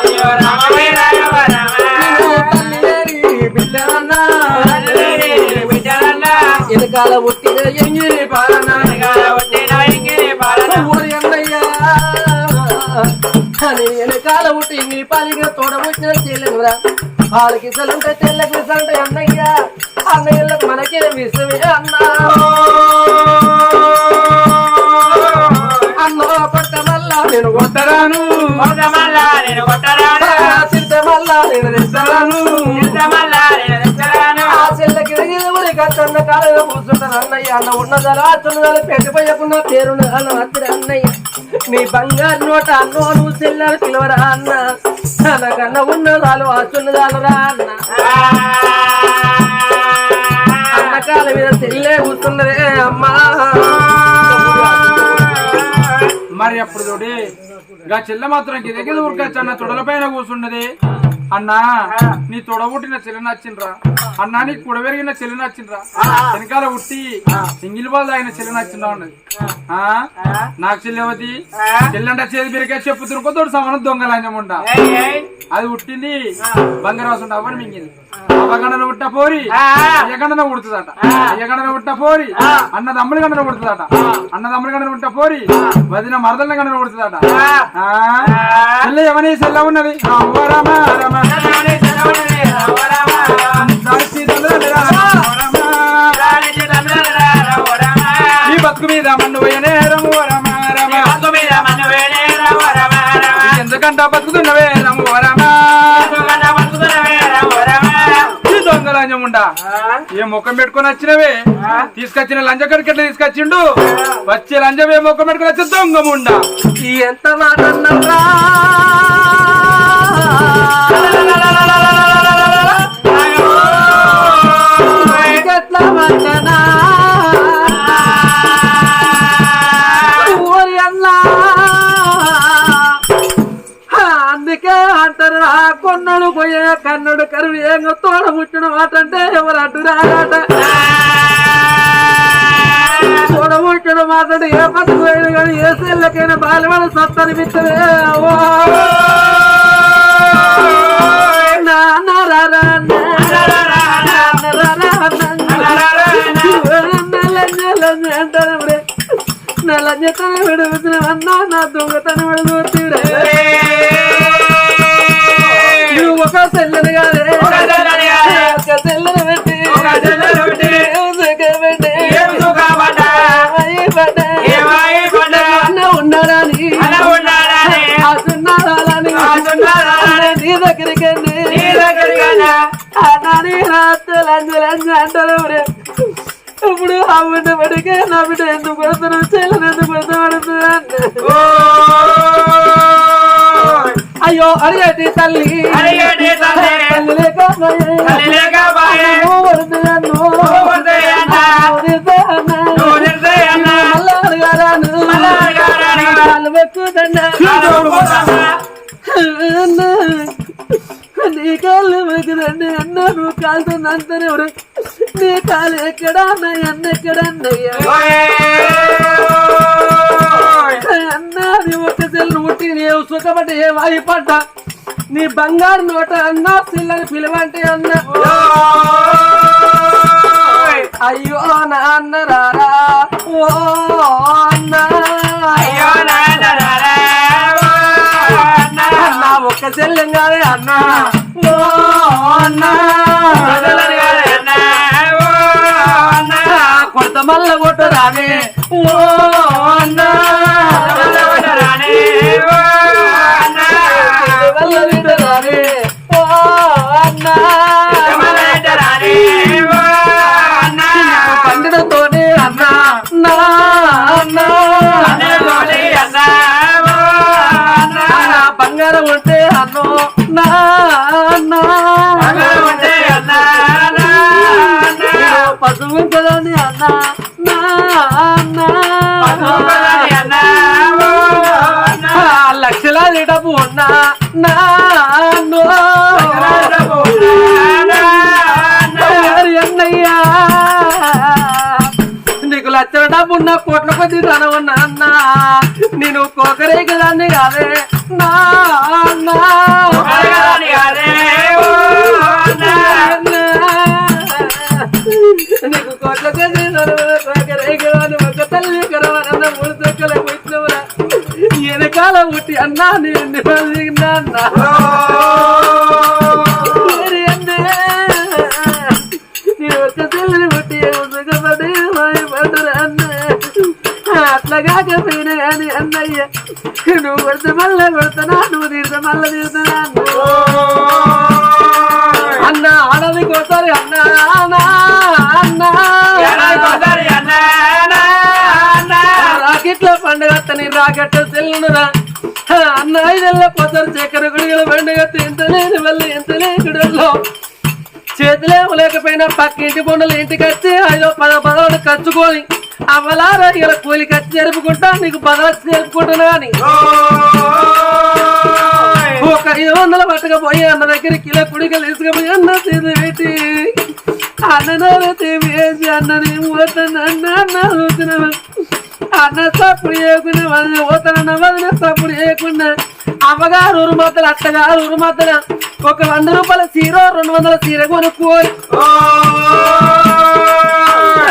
అయ్యో రామవే రాఘవ రామ తల్లి లేని బిడ్డనన్నా విఠలన్న వెనకాల ఒట్టిన ఎంగిరి పాలన వెనకాల ఒట్టిన ఎంగిలి పాలన ఊరి అన్నయ్య అని వెనకాల ఉట్టి నీ పాలిగా తోడబుట్టిన చెల్లెనురా వాళ్ళకి ఇసలుంటే చెల్లెకి ఇసలుంటే అన్నయ్య అన్నయ్యలకు మనకే విషమే అన్నా అన్నో పట్ట మళ్ళా నేను కొట్టరాను. నేను కొట్టరాను. నేను తెస్తాను ఆ చెల్లెకి ఊరి కట్టన్న కాలంలో కూర్చుంటాను అన్నయ్య. అన్న ఉన్నదాలు అన్న అత్తిరి అన్నయ్య. నీ బంగారు నోట అన్నో నువ్వు చెల్లెలు పిలవరా అన్న. నాకన్న ఉన్నదాలు ఆచున్నదాలు రా అన్న. అన్న కాల మీద చెల్లె కూర్చున్నదే అమ్మా. మరి అప్పుడు చెల్ల మాత్రం దగ్గర ఊరికొచ్చి అన్న తొడల పైన కూర్చున్నది. అన్నా నీ తొడబుట్టిన చెల్లి నచ్చిండ్రా. అన్నా నీ కుడవెరిగిన చెల్లి నచ్చిండ్రా. వెనకాల ఉట్టి సింగిల్ బాల్ తాగిన చెల్లి నచ్చిందా ఉన్నది? ఆ. నాకు చెల్లెవతి చెల్లంట చేతి బిరికే చెప్పు తురుకోతోడు సమానం దొంగలంజముండ అది ఉట్టింది బంగారాసు అవ్వని మింగింది. అవ్వగండన ఉట్ట పోరి అయ్యగండన ఉడుతుందట. అయ్యగండన ఉట్ట పోరి అన్న తమ్ముడి గండన ఉడుతుందట. అన్న తమ్ముడి గండన ఉట్ట పోరి వదిన మరదల గండన ఉడుతుందట. చెల్ల ఎవని చెల్ల ఉన్నది? అవ్వ రామ రామ. బతుకు మీద మన్ను రము రామ. ఎందుకంట బతుకుతున్నవే రము. రామ. ఏ ముఖం పెట్టుకొని వచ్చినవే? తీసుకొచ్చిన లంజ కడికి ఎట్లా తీసుకొచ్చిండు వచ్చే లంజం ఏ ముఖం పెట్టుకొని వచ్చే దొంగముండా ఈ ఎంత మాట కొన్నడు పోయే కన్నుడు కరువు ఏం తోడ ముచ్చిన మాట అంటే ఎవరు అంటున్నారట తోడ ముచ్చిన మాట అంటే ఏ పట్టుకోలేదు కానీ ఏ సెల్లకైనా బాలవాడ సత్తనిపిస్తుంది అంటారు నెల జతన విడుగుతున్న అన్నా నా దొంగతన విడుగుతుడే నువ్వు ఒక సెల్లని కాదే ఒక సెల్లని కాదే. ఒక సెల్లని పెట్టి ఒక నీ దగ్గరికి నీ దగ్గరికన్నా. అంటారు ఇప్పుడు ఆ బిడ్డ పడికే నా బిడ్డ ఎందుకు పడుతున్నావు చెల్లెలు ఎందుకు పడుతున్నాడు అయ్యో అడిగేటి తల్లి. తల్లి. తల్లి కాలు ఎక్కడా అన్న అన్న ఎక్కడ అన్నయ్య అన్న నీ ఒక్క చెల్లు నీవు సుఖపడి ఏ వాయి పడ్డ? నీ బంగారు నోట అన్న పిల్లని పిలవంటే అన్న. అయ్యో నాన్న రారా. ఓ అన్న. అయ్యో నాన్న రారా, అన్న. ఒక్క చెల్లెం కాదే అన్న. ఓ అన్న. కొత్త మల్ల కొట్టరానే ఓ అన్న వదలని రానే, ఓ అన్న. వల్ల విడరానే రానే, ఓ నా అన్న బంగారం ఉంటే అన్నో నా అన్న, పశువు కదని అన్న. లక్షలాది డబ్బు ఉన్నా నా అన్నో. డబ్బు ఉన్నా, నా అన్న. మరి అన్నయ్యా నీకు లక్షల డబ్బు ఉన్న కోట్ల కొద్ది ధనం ఉన్నా అన్న నేను కోకరేకి దాన్ని కాదే అన్న అట్లా కాకపోయినా కానీ అన్నయ్య నువ్వు కొడితే మళ్ళా కొడుతున్నా నువ్వు తీరితే మళ్ళా తీరుతున్నా అన్న. ఆడది కొడతారు అన్న అన్న అన్న. అన్నా రాకెట్ల పండుగ అత్తని రాకెట్ సెల్లునురా అన్న ఐదెల్ల పోతారు చక్కెర గుడిగల పండుగ ఎంత లేని వల్ల ఎంత లేకుడల్లో చేతులేమో లేకపోయినా పక్కింటి బొండలు ఇంటికి వచ్చి ఐదో పద పదవులు ఖర్చుకొని అవ్వలారా ఇలా కూలి ఖర్చు జరుపుకుంటా నీకు పదవ జరుపుకుంటున్నా అని. ఒక ఐదు వందల పట్టకపోయి అన్న దగ్గర కిలో కుడికలు తీసుకుపోయి అన్న చేతి పెట్టి అన్న వేసి అన్నని పోతాను అన్న అన్న అన్న తప్పుడు చేయకుండా వదిలి పోతానన్న వదిన తప్పుడు చేయకుండా అమ్మగారు ఉరుమతలు అత్తగారు ఉరుమతల ఒక వంద రూపాయల చీర రెండు వందల చీర కొనుక్కోయి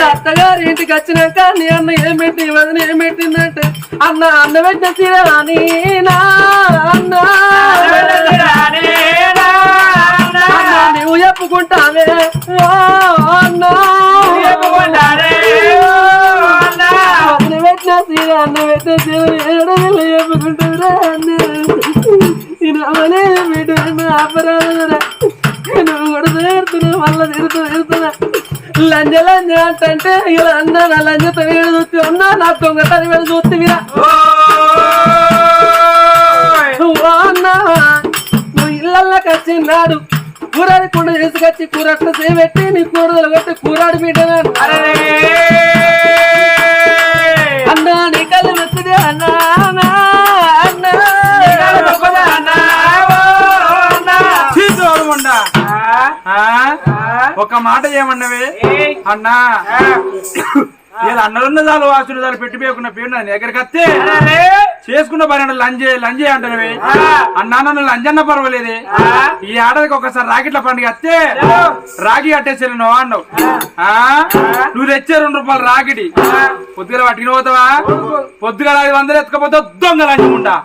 అత్తగారు ఇంటికి వచ్చినాక నీ అన్న ఏం పెట్టి వదిన ఏం పెట్టిందంటే అన్న అన్న పెట్టిన చీర అని నా అన్న. నువ్వు చెప్పుకుంటావే అన్నా. అన్న పెట్టిన చీర అన్న? పెట్టిన నేను అపరాధరా నువ్వు కూడా తీరుతున్నా మళ్ళీ తిరుగుతూ తిరుగుతున్నా లంజ లంజ అంటే ఇలా అన్నా నా లంజతో వేడు చూస్తే ఉన్నా? నా దొంగతని వేడు చూస్తే మీరా? నువ్వు అన్నా నువ్వు ఇళ్ళకి వచ్చినాడు కూరాడి కుండ తీసుకొచ్చి కూర చేయబెట్టి నీ కూరలు కొట్టి కూరాడి బిడ్డనా అరే ఒక మాట ఏమన్నవే? అన్నా. ఇలా అన్నలున్న చాలు వాసులు చాలు పెట్టి పోయకుండా పేరు నా దగ్గరికి వస్తే? చేసుకున్న పని లంజే లంజే అంటున్నవి అన్నా నన్ను లంజన్న పర్వాలేదే. ఈ ఆడకి ఒకసారి రాకెట్ల పండుగ వస్తే రాగి కట్టేసాను నువ్వు అన్నావు. ఆ? నువ్వు తెచ్చే రెండు రూపాయలు రాగిడి పొద్దుగల పట్టుకుని పోతావా? పొద్దుగల ఐదు వందలు ఎత్తుకపోతే దొంగ లంజం ఉంటా.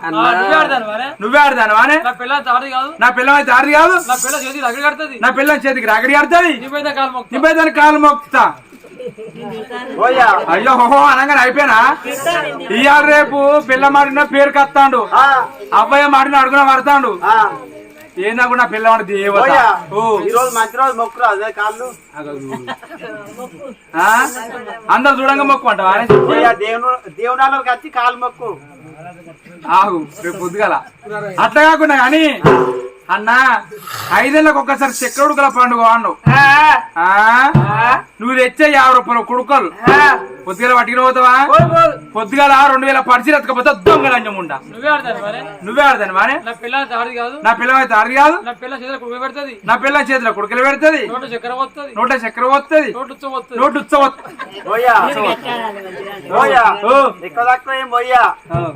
నువ్వే ఆడదాను వానే నా పిల్ల తాడది కాదు. నా పిల్లం అయితే ఆడది కాదు. నా పిల్ల కడుతుంది. చేతికి రాగడి నువ్వే దాని కాలు మొక్కుతా. అయ్యో హోహో అనగానే అయిపోయినా? ఇవాళ రేపు పిల్ల మాడిన పేరు కత్తాండు. అబ్బాయి మాడిన అడుగున పడతాండు. ఏనా కూడా పిల్లవాడి దేవత? ఓ ఈ రోజు మంచి రోజు మొక్కురా అదే కాళ్ళు. ఆ? అందరు చూడంగా మొక్కు దేవుడు దేవుడాలకు వచ్చి కాలు మొక్కు. ఆగు రేపు పొద్దుగల. అట్లా కాకుండా కానీ అన్నా ఐదేళ్ళకి ఒక్కసారి చక్రవుడుకల పండుగ అన్నావు ఆ? నువ్వు తెచ్చే యాభై రూపాయలు కుడుకలు. పొద్దుగల పట్టుకుని పోతావా? పొద్దుగల రెండు వేల పరిచయం ఎత్తకపోతే దొంగ లంచం ఉండా. నువ్వే ఆడతాను మరి? నువ్వే ఆడదాని మానే నా పిల్ల తాడది కాదు. నా పిల్ల అయితే ఆడది కాదు? నా పిల్ల చేతిలో కుడి పెడుతుంది. నా పిల్ల చేతిలో కుడుకలు పెడుతుంది? నోట చక్కెర వస్తుంది నోట చక్కెర వస్తుంది నోటు ఉచ్చ వస్తుంది నోటు ఉత్సవ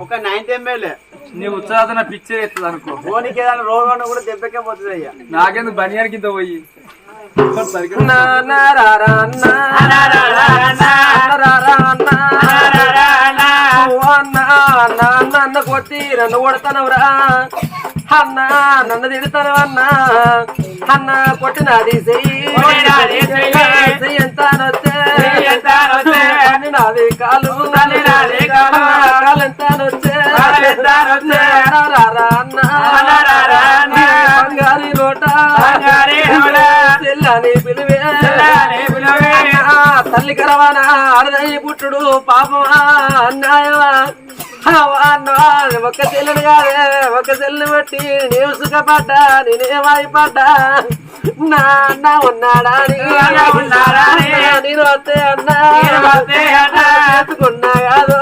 ఒక నైన్త్ ఎంఎల్ నీ ఉత్సాహత పిచ్చే ఎత్తది అనుకో. ఫోన్కి ఏదైనా రోడ్ వన్న కూడా దెబ్బకే పోతుంది అయ్యా. నాకెందుకు బనియానికి ఇంత పోయి? నా నా రా రా నా నా రా రా నా ఓ అన్న అన్న నన్ను కొట్టి నన్ను కొడతానవురా అన్న నన్ను తిడతాను అన్న. అన్న కొట్టినది చెయ్యి కొట్టినది చెయ్యి. ఎంత నొచ్చే నాది నాది కాలు. కాలు ఎంత నొచ్చే బంగారి నోట బంగారి నోట. తల్లి కరవానా అరదయ్య పుట్టుడు పాపమా అన్నాయవా ఒక చెల్లిని కాదే ఒక చెల్లిని బట్టి నేను సుఖపడ్డా నేనేమైపడ్డా నా అన్న ఉన్నాడా అని. అని. నేను వస్తే అన్నా చేసుకున్నా కాదు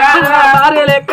కాదు. భార్య లెక్క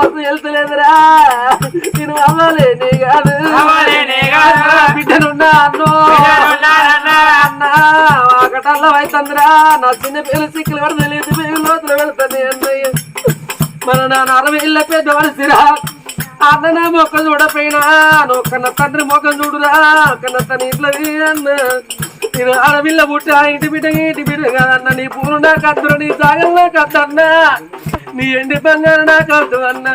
పోసు వెళ్తలేదురా. నేను అవ్వలేని కాదు. బిడ్డనున్నా అన్నో. అన్నా. ఒకటల్లో అవుతుందిరా నా చిన్న పిల్లలు సిక్కులు పడతలేదు మేము లోతులు వెళ్తాను అన్నయ్య. మన నాన్న అరవై ఇళ్ళ పెద్ద వలసిరా అన్న నా మొక్క చూడపోయినా. నువ్వు కన్న తండ్రి మొక్కం చూడురా. కన్న తన ఇంట్లో అన్న. నేను అడవిల్ల పుట్టి ఆ ఇంటి బిడ్డ ఇంటి బిడ్డ కాదన్న. నీ పూలు నాకు అద్దురు నీ సాగం అద్దన్నా. నీ ఎండి బంగారు నాకు అద్దు అన్న.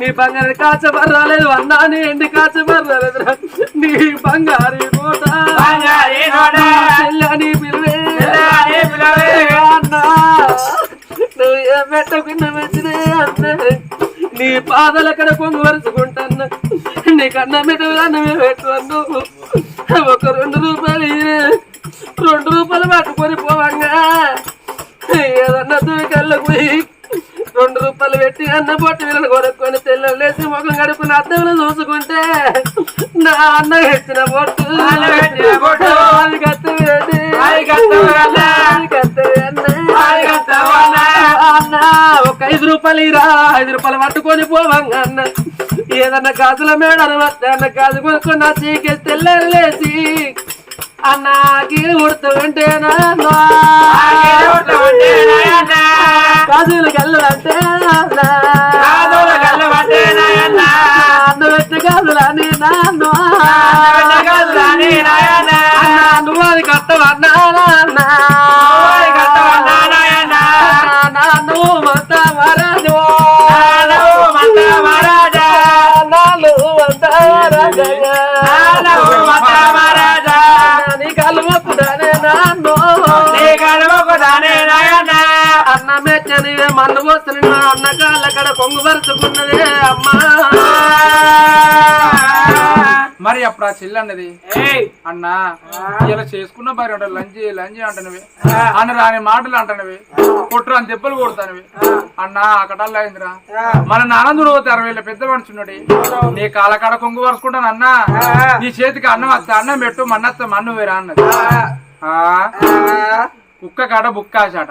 నీ బంగారు కాచబర్రాలేదు అన్నా. నీ ఎండి కాచబర్రాలేదురా నీ బంగారు. చెల్లని పిలువే. అన్నా. నువ్వు ఏ పెట్టకుండా అన్న. నీ పాదల కడ కొంగు వరుసుకుంటాను నీ కన్న అన్నమే పెట్టు అన్ను. ఒక రెండు రూపాయలు. రెండు రూపాయలు పట్టుకొని పోవంగా. ఏదన్నా దూకల్లో పోయి రెండు రూపాయలు పెట్టి అన్న పొట్టి వీళ్ళని కొనుక్కొని తెల్లలు లేచి ముఖం గడుపుని అద్దంలో చూసుకుంటే నా అన్న ఎత్తిన పొట్టు అన్న. అది ఒక ఐదు రూపాయలు ఇరా. ఐదు రూపాయలు పట్టుకొని పోవంగా అన్న. ఏదన్నా గాజుల మేడను వస్తే అన్న. గాజు కొనుక్కొని నా చీకేసి తెల్లని లేచి అన్న గీలు ఉడుతుంటే ఆగిరి ఉంటే నాయనా. గాజులు గల్లంటే కాదుల గల్లవంటే నాయనా. అన్న పెట్టి గాజులని నాన్న నువ్వు అది కట్టవన్నా. నువ్వు మత మహారాజా. నాలుగు వంద వరదయ్యా. అన్న మెచ్చని మన్ను పోసిన నా అన్న కాళ్ళ కడ కొంగు పరుచుకున్నదే అమ్మా. మరి అప్పుడు ఆ చెల్లి అన్నది. అన్నా ఇలా చేసుకున్న భార్య ఉంటారు లంచి లంచి అంటనవి. అన్న రాని మాటలు అంటనవి. కొట్టు అని దెబ్బలు కొడతానవి. అన్నా అక్కడల్లా అయిందిరా మన నానందుడు అరవై వేల పెద్ద మనుషున్నది నీ కాలకాడ కొంగు వరుసుకుంటాను అన్నా. నీ చేతికి అన్నం వస్తే అన్నం పెట్టు మన్నత్త మన్ను వేరా అన్నది. కుక్క కాడ బుక్క ఆశాట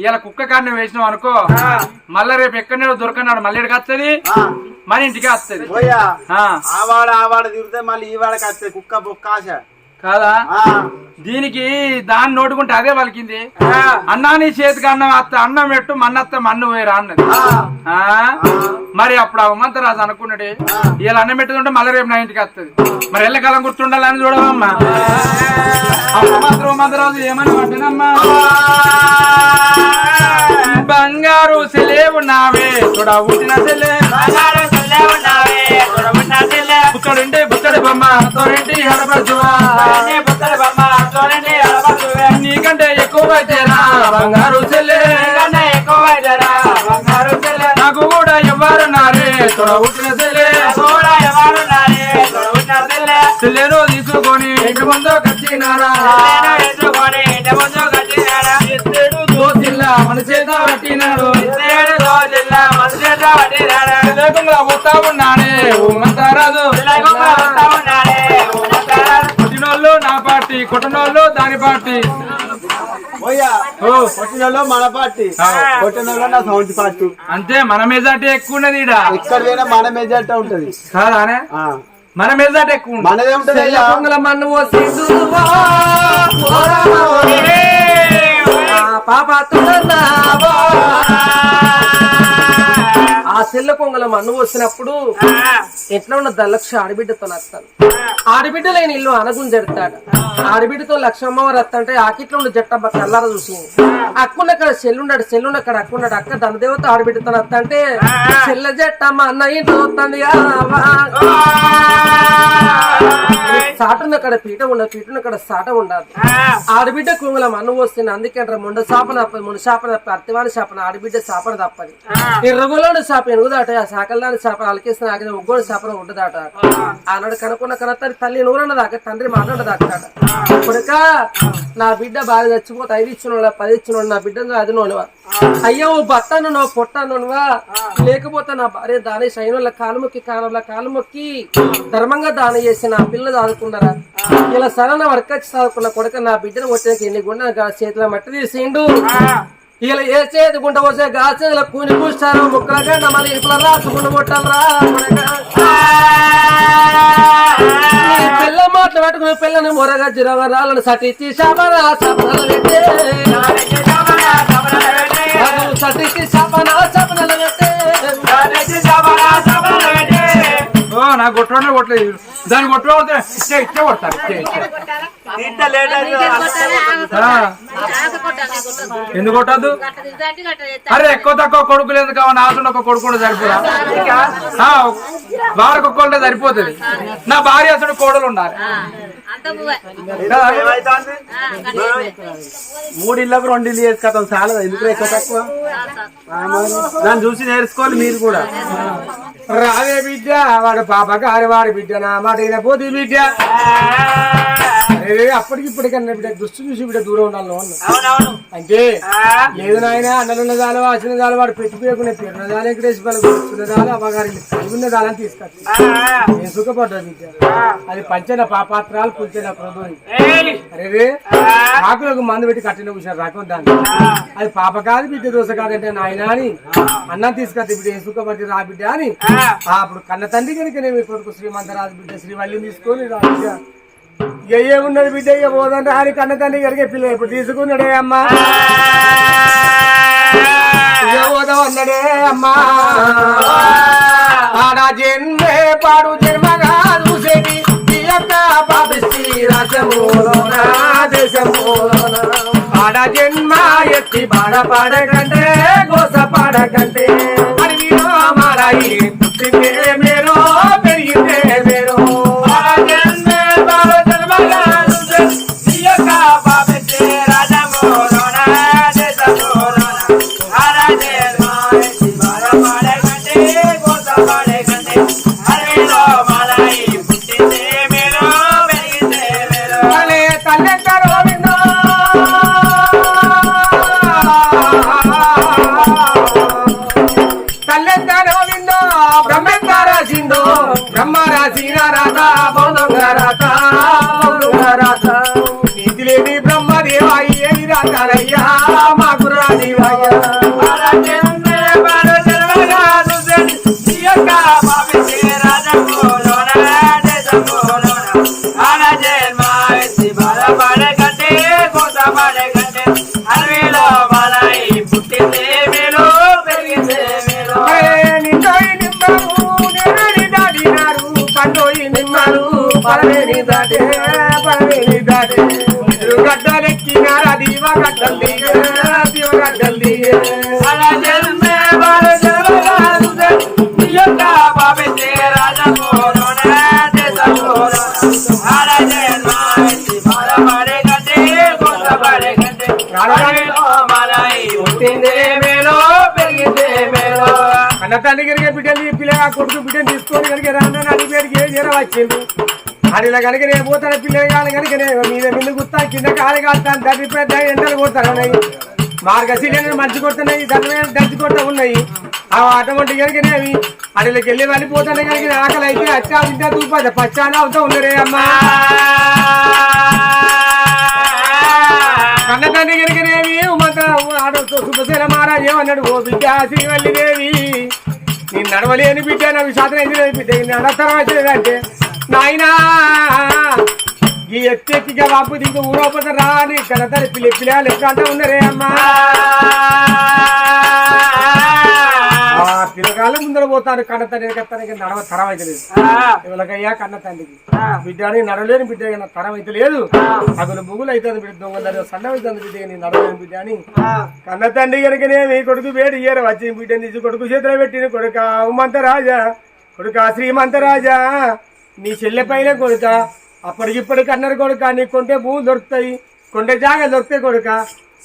ఇలా కుక్క కాడని వేసినావు అనుకో మళ్ళా రేపు ఎక్కడ దొరకనాడు మళ్ళీ ఇక్కడికి వస్తుంది? మన ఇంటికి వస్తుంది. ఆవాడ ఆవాడ తిరిగితే మళ్ళీ ఈ వాడకి వస్తే కుక్క బొక్క ఆశ కాదా? దీనికి దాన్ని నోటుకుంటే అదే పలికింది. అన్నా నీ చేతికి అన్నం అత్త అన్నం పెట్టు మన్నత్త మన్ను వేరా అన్నది? మరి అప్పుడు ఆ ఉమ్మంతరాజు అనుకున్నాడు ఇలా అన్నం పెట్టుకుంటే మళ్ళీ రేపు నా ఇంటికి వస్తుంది. మరి ఎల్లకాలం గుర్తుండాలని చూడవమ్మా. అప్పుడు మాత్రం ఉమ్మంతరాజు ఏమని పట్టినమ్మా బంగారు సెలేవు నావే చూడ పుట్టిన సెలే. చెల్లె. బుక్కడుంటే బుక్కడి బొమ్మ తోరింటి హడపరచువా నీ పుత్తడి బొమ్మ. నీకంటే బంగారు చెల్లె ఎక్కువైతేరా బంగారు చెల్లె. నాకు కూడా ఎవ్వరున్నారే తొడ పుట్టిన సెలే కూడా చెల్లె. చెల్లెను తీసుకొని ఇంటి ముందు కచ్చినారా ఇంటి ముందు దోసిల్ల మన చేత పట్టినాడు మనసు చేత పట్టినాడా. లేకుండా పోతా ఉన్నాడే ఊమంటారా. కొట్టినోళ్ళు నా పార్టీ కొట్టినోళ్ళు దాని పార్టీ. మన పార్టీ ఆ. కొట్టినోళ్ళు నా సౌండ్ పార్టీ. అంతే మన మెజార్టీ ఎక్కువ ఉన్నది ఈడ. ఇక్కడ పోయినా మన మెజార్టీ ఉంటది. కాదానే? ఆ. మన మెజార్టీ ఎక్కువ మనదే ఉంటది మన్ను పాప. పొంగల మన్ను పోసినప్పుడు ఎట్లా ఉన్న దలక్ష ఆడబిడ్డతో వస్తాను ఆడబిడ్డ లేని ఇల్లు అనగుంజెడతాడు ఆడబిడ్డతో లక్షమ్మవారు వస్తంటే ఆకిట్లో ఉండి జట్టబ్బ కల్లార చూసింది. అక్కున్నక్కడ చెల్లున్నాడు చెల్లున్నక్కడ అక్కున్నాడు. అక్క ధనదేవత ఆడబిడ్డతో వస్తంటే చెల్ల జట్టమ్మ అన్న ఇంట్లో వస్తుంది. సాటున్న కడ పీట ఉండదు పీటున్న కడ సాట ఉండదు. ఆడబిడ్డ కుంగుల మన్ను వస్తుంది అందుకే ముండ శాపన ముండ శాపన అర్థవాని శాపన ఆడబిడ్డ శాపన తప్పది. ఎర్రగోలోని శాప ఎనుగుదాట ఆ సాకల్లాని శాపన అలకేసిన ఆగిన ఒగ్గోని శాపన ఉండదాట ఆనాడు కనుక్కున్న కనతని తల్లి నూరన్నదాక తండ్రి మాట్లాడదాకట కొడుక నా బిడ్డ బాగా చచ్చిపోతే ఐదు ఇచ్చిన పది ఇచ్చిన నా బిడ్డ అది నోనివా అయ్యో ఓ బట్టను నువ్వు పొట్టనువా లేకపోతే నా భార్య దాని సైనుల కాలు మొక్కి కాలంలో కాలు మొక్కి ధర్మంగా దానం చేసి నా పిల్లలు చదువుకున్నారా ఇలా సరైన వర్క్ వచ్చి చదువుకున్న కొడుక నా బిడ్డను వచ్చాక ఎన్ని గుండె చేతిలో మట్టి తీసిండు. ఇలా ఏ చేతి గుంట పోసే గాచేతుల కూని కూస్తారు. ముక్కల గంట మళ్ళీ ఇట్లా రాసుకుంటూ కొట్టాలరా పిల్ల మాటలు పెట్టుకుని పిల్లని మొరగా జిరవరాలను సటిచ్చి శాపన సపనలు పెట్టే. సటిచ్చి శాపన సపనలు పెట్టే. ఓ కొట్టడం కొట్టలేదు. దాన్ని కొట్టడం ఇచ్చే ఇచ్చే కొడతారు ఇచ్చే ఇచ్చే. ఎందుకు కొట్టద్దు? అరే ఎక్కువ తక్కువ కొడుకులు ఎందుకు కావాలి నాసుండి ఒక కొడుకు కూడా సరిపోదా? ఆ, వారికి ఒక్కళ్ళే సరిపోతుంది. నా భార్య అసలు కోడలు ఉండాలి. మూడు ఇళ్ళకు రెండు ఇల్లు చేసుకొస్తాం చాలా ఎందుకు ఎక్కువ తక్కువ. దాన్ని చూసి నేర్చుకోవాలి మీరు కూడా. రావే బిడ్డ వాడు పాప గారి వాడి బిడ్డ నా మాట పోతే బిడ్డ. అప్పటికి ఇప్పటికన్నా బిడ్డ దుస్తు చూసి బిడ్డ దూరం ఉండాలి అంటే నాయన అన్నలున్న దాని వాసిన దాని వాడు పెట్టిపోయకునే పేరున్న దాని వెంకటేశ్వర కూర్చున్న దాని అమ్మగారి కలిగిన దాని తీసుకొచ్చి నేను అది పంచన పాపాత్రాలు పుంచిన ప్రభు అరే రే. ఆకులకు మందు పెట్టి కట్టిన కూర్చున్నారు రకం దాన్ని. అది పాప కాదు బిడ్డ దోశ కాదంటే నాయన అని. అన్నం తీసుకొచ్చి బిడ్డ ఏం సుఖపడి రా బిడ్డ అని. అప్పుడు కన్న తండ్రి కనుక మీ కొడుకు శ్రీమంతరాజు బిడ్డ శ్రీవల్లిని తీసుకొని రా బిడ్డ ఇక ఏమున్నది బిడ్డ? ఇక పోదంటే అని కన్న తండ్రి గడిగే పిల్ల ఇప్పుడు తీసుకున్నాడే అమ్మా? ఇక పోదాం అన్నడే అమ్మా. ఆడ జన్మే పాడు జన్మగా చూసేది ఈ యొక్క పాపిష్టి రాజమూలోన దేశమూలోన. ఆడ జన్మ ఎత్తి బాధపడకంటే గోస పడకంటే అడవిలో మారాయి పుట్టిందే Sira Radha దాటే పరవేని దాటే. గడ్డలెక్కినారా దీవ గడ్డలు దిగే దీవ గడ్డలు దిగే. అన్న తల్లి కనుక బిడ్డలు పిల్లగా కొడుకు బిడ్డని తీసుకొని కనుక రాన్న అడిగి పేరుకి ఏ వచ్చింది కనుక నేను పోతాను పిల్లలు కాదు కనుక నేను మీద ముందు గుత్తా కింద కాలు కాస్తాను తండ్రి పెద్ద ఎండలు కొడతాను మార్గశీలను మంచి కొడుతున్నాయి దండమైన దంచి కొట్ట ఉన్నాయి. ఆ అటువంటి కనుక అవి. అడిలోకి వెళ్ళి వెళ్ళిపోతాను కనుక ఆకలి అయితే అచ్చా విద్యా తూపద పచ్చానా అవుతా ఉన్నారే అమ్మా. కన్న తండ్రి కనుకనేవి మంత్ర ఆడతో మహారాజ్ ఏమన్నాడు? ఓ బిడ్డ శ్రీవల్లి నేను నడవలేని బిడ్డ నా విషాదం అయింది బిడ్డ? నడతరం వచ్చిందంటే నాయనా! ఈ ఎత్తెక్కిగా వాపు దిగు ఊరోపత రా అని కన్న తల్లి పిల్లి పిల్లలు ఎక్కడ ఉన్నారే అమ్మా! పిల్లగాళ్ళ ముందర పోతాను కన్న తండ్రి కత్తనికి నడవ తరం అయితే లేదు. ఇవాళకయ్యా కన్న తండ్రికి? బిడ్డని నడవలేని బిడ్డ తరం అయితే లేదు. అసలు ముగ్గులు అవుతుంది బిడ్డ దొంగలు సన్న అవుతుంది బిడ్డ నీ నడవలేని బిడ్డ అని. కన్న తండ్రి కనుకనే మీ కొడుకు వేడి ఇయ్యరు వచ్చి బిడ్డ నుంచి కొడుకు చేతిలో పెట్టిన కొడుక ఉమంత రాజా కొడుక శ్రీమంత రాజా నీ చెల్లె పైన కొడుక అప్పటికిప్పటికి అన్నారు కొడుక నీ కొంటే భూమి దొరుకుతాయి కొంటే జాగా దొరుకుతాయి కొడుక.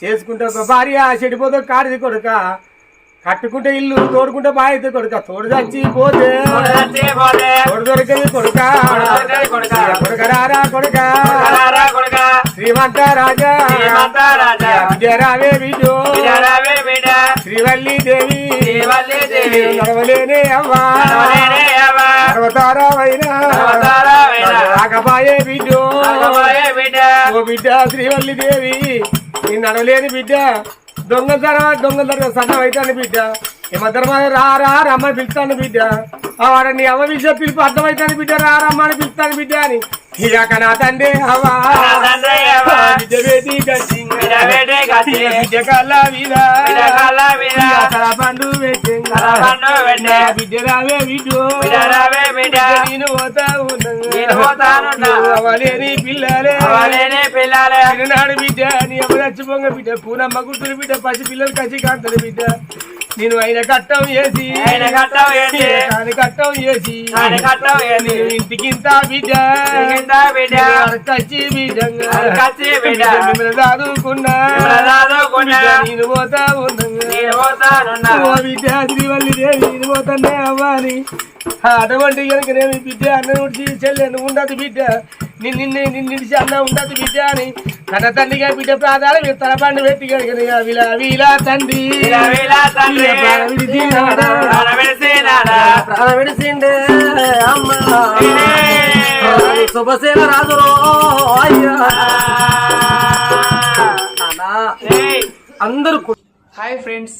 చేసుకుంటే ఒక భార్య చెడిపోతే కారుది కొడుక. కట్టుకుంటే ఇల్లు తోడుకుంటే బాగా అయితే కొడుక. తోడు చచ్చి పోతే తోడు దొరికేది కొడుక. కొడుకరారా కొడుక? శ్రీమంత రాజా. విజయరావే విజో శ్రీవల్లి దేవి. నడవలేనే అవ్వా. నడవతారావైనా. రాకపాయే బిడ్డో. బిడ్డ శ్రీవల్లి దేవి. నడవలేని బిడ్డ. దొంగ ధర దొంగ ధర సన్నం అవుతాను బిడ్డ. ఏమద్దరమా రా రా రమ్మని పిలుస్తాను బిడ్డ. ఆ వాడ నీ విషయం పిలిపి అర్థమవుతాను బిడ్డ రా రమ్మని పిలుస్తాను బిడ్డ అని. ఇక నా తండ్రి హవా నా తండ్రి హవా. బిడ్డ వేటి గచ్చి బిడ్డ వేటి గచ్చి. బిడ్డ కల్లా వీరా బిడ్డ కల్లా వీరా. తల పండు వేచి తల పండు పెట్టే. బిడ్డ రావే బిడ్డు బిడ్డ రావే బిడ్డ. నేను పోతా ఉన్నాను నేను పోతానున్నా. అవలేని పిల్లలే అవలేని పిల్లలే చిన్ననాడు బిడ్డ నీ అమ్మ చచ్చిపోంగ బిడ్డ పూనమ్మ గుంటూరు బిడ్డ పసి పిల్లలు కసి కాంతలు బిడ్డ నేను ఆయన కట్టం వేసి ఆయన కట్టం వేసి. ఆయన కట్టం వేసి ఆయన కట్టం వేసి. ఇంటికింత బిడ్డ ఇంటికింత బిడ్డ. కచ్చి బిడ్డ కచ్చి బిడ్డ. మిమ్మల్ని చదువుకున్నా. బిడ్డ, నేను పోతా ఉన్నాను నేను పోతానున్నా ఓ బిడ్డ శ్రీవల్లి దేవి నేను పోతానే అవ్వాలి అటువంటి కనుక నేను బిడ్డ అన్న ఉడిచి చెల్లెను ఉండదు బిడ్డ. నిన్ను నిన్ను నిన్నిడిచి అన్న ఉండదు బిడ్డ అని. తన తండ్రిగా బిడ్డ ప్రాధాన్యం తల పండు పెట్టి కనుక విలా విలా తండ్రి. అమ్మ. శుభసేన రాజురో అయ్యా. అందరూ హాయ్ ఫ్రెండ్స్.